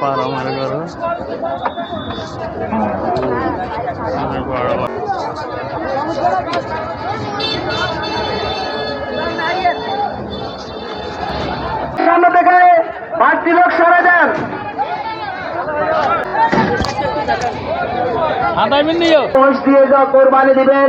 পাড়া মারে গরু অনেক দিয়ে যা কোরবানি দিবেন।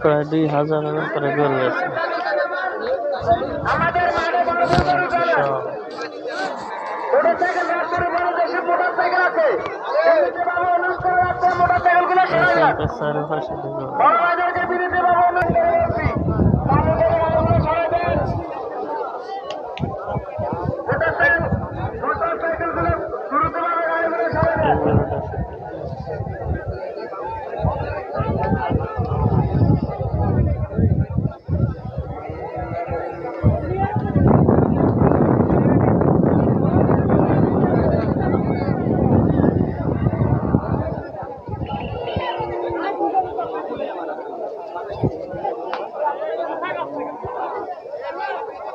প্রায় দুই হাজারের উপরে গরু আছে মোটরসাইকেল রাস্তার উপরে দেশে মোটরসাইকেল আছে মোটরসাইকেলগুলো সরে যান চারপাশে দেখো বড় বাজারকে বিরুদ্ধে বাবা অনুরোধ করে রাখছি সামনে থেকে গাড়িগুলো সরে দেন মোটরসাইকেল মোটরসাইকেলগুলো দ্রুতভাবে গাড়িগুলো সরে দেন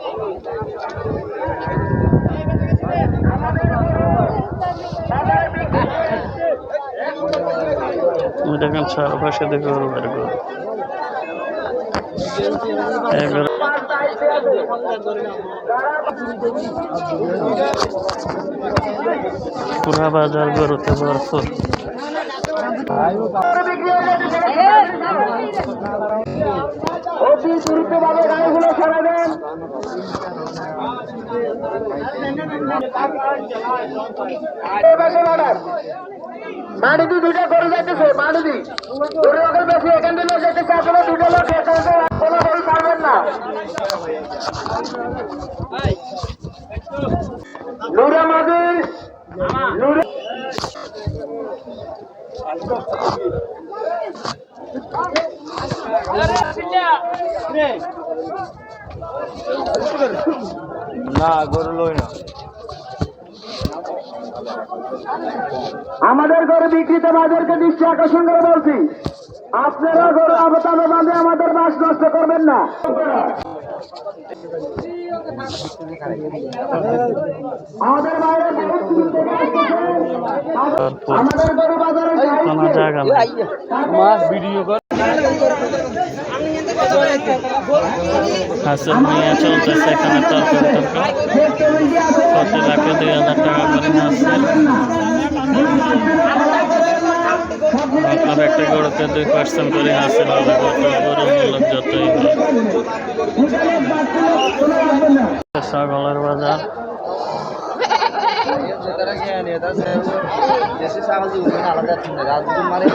এই গরুটা ওই দেখেন চারপাশে দেখো বের গরু পুরা বাজার গরুতে ভরপুর। অতি গাড়িগুলো দেন মানিদি দুইটা করে যাইতেছে মানিদি দুটো লোকের বেশি এখান থেকে লোক যাইতেছে আসলে দুটো লোক কোনো গরু ছাড়বেন না। নুরা মাদিস নুরা না গরু লই না। আমাদের গরু বিক্রিতে বাজারকে দৃষ্টি আকর্ষণ করে বলছি আপনারা গরু আবতাবে বাঁধে আমাদের মাছ নষ্ট করবেন না। আমাদের বাইরে আমাদের গরু বাজারে কোনো জায়গা নাই হাসিল নিয়ে চলতেছে এখানে তর্ক প্রতি লাখে দুই হাজার টাকা করে হাসিল আপনার একটা গরুতে দুই পার্সেন্ট করে হবে গত গরুর মূল্য যতই ছাগলের বাজার। আলাদা মানে